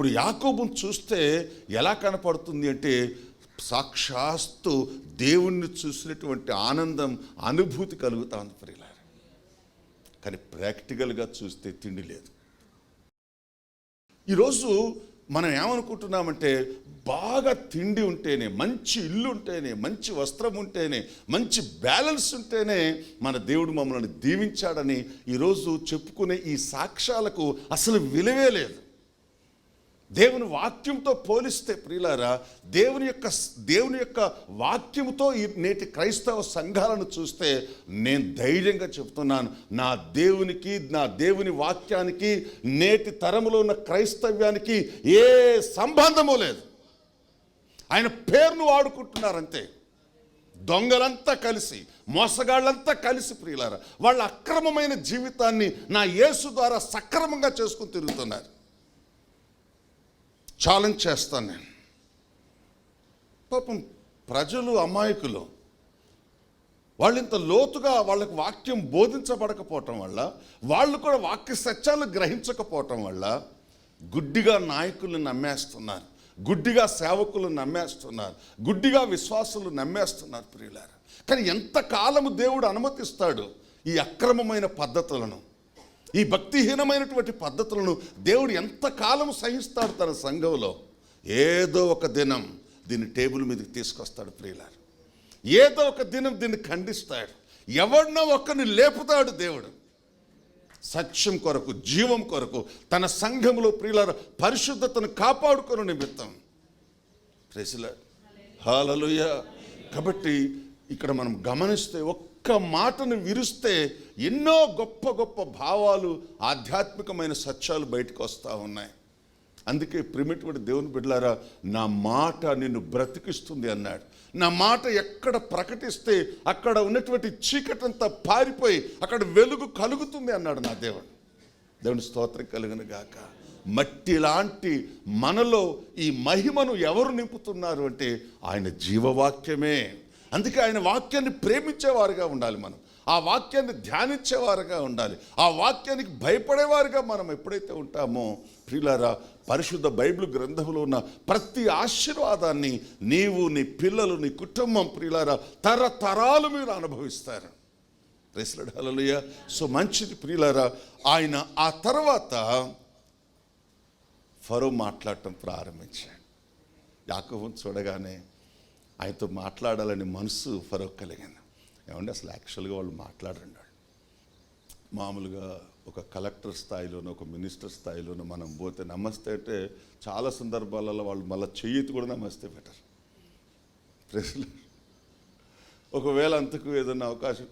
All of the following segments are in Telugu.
ఇప్పుడు యాకోబుని చూస్తే ఎలా కనపడుతుంది అంటే సాక్షాత్తు దేవుణ్ణి చూసినటువంటి ఆనందం అనుభూతి కలుగుతా ఉంది ప్రియులారా. కానీ ప్రాక్టికల్గా చూస్తే తిండి లేదు. ఈరోజు మనం ఏమనుకుంటున్నామంటే బాగా తిండి ఉంటేనే మంచి ఇల్లు ఉంటేనే మంచి వస్త్రం ఉంటేనే మంచి బ్యాలెన్స్ ఉంటేనే మన దేవుడు మమ్మల్ని దీవించాడని ఈరోజు చెప్పుకునే ఈ సాక్ష్యాలకు అసలు విలువే లేదు. దేవుని వాక్యంతో పోలిస్తే ప్రియులారా దేవుని యొక్క దేవుని యొక్క వాక్యంతో ఈ నేటి క్రైస్తవ సంఘాలను చూస్తే నేను ధైర్యంగా చెప్తున్నాను. నా దేవునికి నా దేవుని వాక్యానికి నేటి తరములో ఉన్న క్రైస్తవ్యానికి ఏ సంబంధము లేదు. ఆయన పేరును వాడుకుంటున్నారంతే. దొంగలంతా కలిసి మోసగాళ్ళంతా కలిసి ప్రియులారా వాళ్ళ అక్రమమైన జీవితాన్ని నా యేసు ద్వారా సక్రమంగా చేసుకుని తిరుగుతున్నారు. ఛాలెంజ్ చేస్తాను నేను. పాపం ప్రజలు అమాయకులు. వాళ్ళు ఇంత లోతుగా వాళ్ళకి వాక్యం బోధించబడకపోవటం వల్ల వాళ్ళు కూడా వాక్య సత్యాలు గ్రహించకపోవటం వల్ల గుడ్డిగా నాయకులు నమ్మేస్తున్నారు. గుడ్డిగా సేవకులు నమ్మేస్తున్నారు. గుడ్డిగా విశ్వాసులు నమ్మేస్తున్నారు ప్రియులారా. కానీ ఎంతకాలము దేవుడు అనుమతిస్తాడు ఈ అక్రమమైన పద్ధతులను? ఈ భక్తిహీనమైనటువంటి పద్ధతులను దేవుడు ఎంతకాలం సహిస్తాడు తన సంఘంలో? ఏదో ఒక దినం దీన్ని టేబుల్ మీదకి తీసుకొస్తాడు ప్రియులారు. ఏదో ఒక దినం దీన్ని ఖండిస్తాడు. ఎవడినో ఒక్కరిని లేపుతాడు దేవుడు. సత్యం కొరకు జీవం కొరకు తన సంఘంలో ప్రియులారు పరిశుద్ధతను కాపాడుకొని నిమిత్తం. ప్రెసిల హాలలుయ కాబట్టి ఇక్కడ మనం గమనిస్తే ఒక్క మాటను విరిస్తే ఎన్నో గొప్ప గొప్ప భావాలు ఆధ్యాత్మికమైన సత్యాలు బయటకు వస్తూ ఉన్నాయి. అందుకే ప్రిమిటివుడు దేవుని బిడ్డలారా నా మాట నిన్ను బ్రతికిస్తుంది అన్నాడు. నా మాట ఎక్కడ ప్రకటిస్తే అక్కడ ఉన్నటువంటి చీకటంతా పారిపోయి అక్కడ వెలుగు కలుగుతుంది అన్నాడు నా దేవుడు. దేవుని స్తోత్రం కలుగును గాక. మట్టి లాంటి మనలో ఈ మహిమను ఎవరు నింపుతున్నారు అంటే ఆయన జీవవాక్యమే. అందుకే ఆయన వాక్యాన్ని ప్రేమించేవారుగా ఉండాలి మనం. ఆ వాక్యాన్ని ధ్యానించేవారుగా ఉండాలి. ఆ వాక్యానికి భయపడేవారుగా మనం ఎప్పుడైతే ఉంటామో ప్రియులారా పరిశుద్ధ బైబిల్ గ్రంథంలో ఉన్న ప్రతి ఆశీర్వాదాన్ని నీవు నీ పిల్లలు నీ కుటుంబం ప్రియులారా తరతరాలు మీరు అనుభవిస్తారు. ప్రెసిడెంట్ హలలుయ సో మంచిది ప్రియులారా ఆయన ఆ తర్వాత ఫరో మాట్లాడటం ప్రారంభించాడు. యాకవం చూడగానే ఆయనతో మాట్లాడాలని మనసు ఫరో కలిగింది. ఏమంటే అసలు యాక్చువల్గా వాళ్ళు మాట్లాడండి వాళ్ళు. మామూలుగా ఒక కలెక్టర్ స్థాయిలోనో ఒక మినిస్టర్ స్థాయిలోనో మనం పోతే నమస్తే అంటే చాలా సందర్భాలలో వాళ్ళు మళ్ళీ చెయ్యితి కూడా నమస్తే బెటర్ ప్రశ్న. ఒకవేళ అంతకు ఏదైనా అవకాశం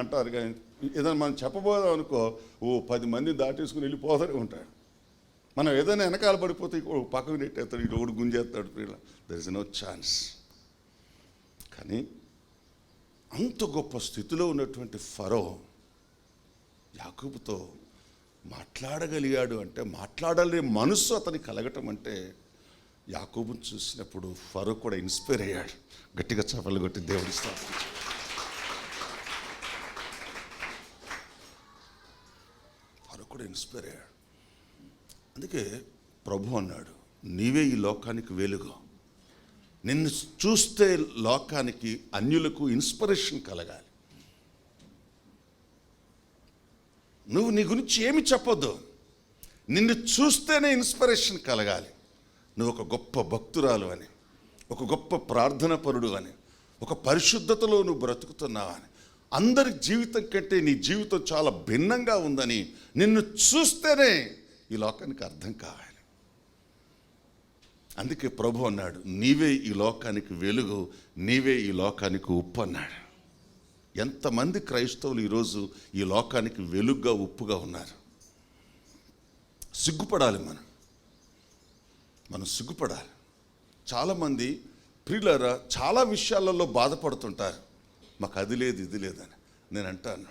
అంటారు కానీ ఏదైనా మనం చెప్పబోదాం అనుకో ఓ పది మంది దాటేసుకుని వెళ్ళిపోతూనే ఉంటాడు మనం ఏదైనా వెనకాల పడిపోతే పక్కకు నెట్టేస్తాడు ఇటు ఒకటి గుంజేస్తాడు దర్ ఇస్ నో ఛాన్స్ కానీ అంత గొప్ప స్థితిలో ఉన్నటువంటి ఫరో యాకూబుతో మాట్లాడగలిగాడు అంటే మాట్లాడలే మనసు అతనికి కలగటం అంటే యాకూబుని చూసినప్పుడు ఫరో కూడా ఇన్స్పైర్ అయ్యాడు. గట్టిగా చపలు కొట్టి దేవుడి స్థాపించాడు ఫరో కూడా ఇన్స్పైర్ అయ్యాడు. అందుకే ప్రభు అన్నాడు నీవే ఈ లోకానికి వెలుగు. నిన్ను చూస్తే లోకానికి అన్యులకు ఇన్స్పిరేషన్ కలగాలి. నువ్వు నీ గురించి ఏమి చెప్పొద్దు. నిన్ను చూస్తేనే ఇన్స్పిరేషన్ కలగాలి. నువ్వు ఒక గొప్ప భక్తురాలు అని ఒక గొప్ప ప్రార్థన పరుడు అని ఒక పరిశుద్ధతలో నువ్వు బ్రతుకుతున్నావు అని అందరి జీవితం కంటే నీ జీవితం చాలా భిన్నంగా ఉందని నిన్ను చూస్తేనే ఈ లోకానికి అర్థం కావాలి. అందుకే ప్రభు అన్నాడు నీవే ఈ లోకానికి వెలుగు నీవే ఈ లోకానికి ఉప్పు అన్నాడు. ఎంతమంది క్రైస్తవులు ఈరోజు ఈ లోకానికి వెలుగుగా ఉప్పుగా ఉన్నారు? సిగ్గుపడాలి మనం. మనం సిగ్గుపడాలి. చాలామంది ప్రియులరా చాలా విషయాలలో బాధపడుతుంటారు. మాకు అది లేదు ఇది లేదని నేను అంటాను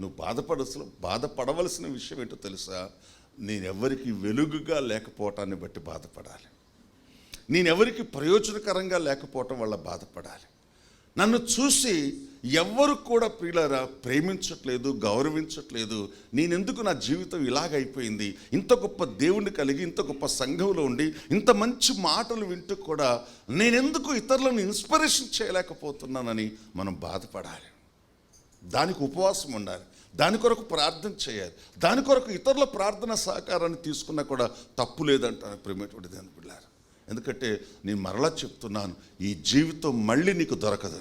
నువ్వు బాధపడసలు బాధపడవలసిన విషయం ఏంటో తెలుసా? నేను ఎవరికి వెలుగుగా లేకపోవటాన్ని బట్టి బాధపడాలి. నేనెవరికి ప్రయోజనకరంగా లేకపోవటం వల్ల బాధపడాలి. నన్ను చూసి ఎవ్వరు కూడా ప్రియులరా ప్రేమించట్లేదు గౌరవించట్లేదు. నేనెందుకు నా జీవితం ఇలాగైపోయింది ఇంత గొప్ప దేవుణ్ణి కలిగి ఇంత గొప్ప సంఘంలో ఉండి ఇంత మంచి మాటలు వింటూ కూడా నేనెందుకు ఇతరులను ఇన్స్పిరేషన్ చేయలేకపోతున్నానని మనం బాధపడాలి. దానికి ఉపవాసం ఉండాలి. దాని కొరకు ప్రార్థన చేయాలి. దాని కొరకు ఇతరుల ప్రార్థన సహకారాన్ని తీసుకున్నా కూడా తప్పు లేదంటాను ప్రేమటువంటి దాని పిల్లారు ఎందుకంటే నేను మరలా చెప్తున్నాను ఈ జీవితం మళ్ళీ నీకు దొరకదు.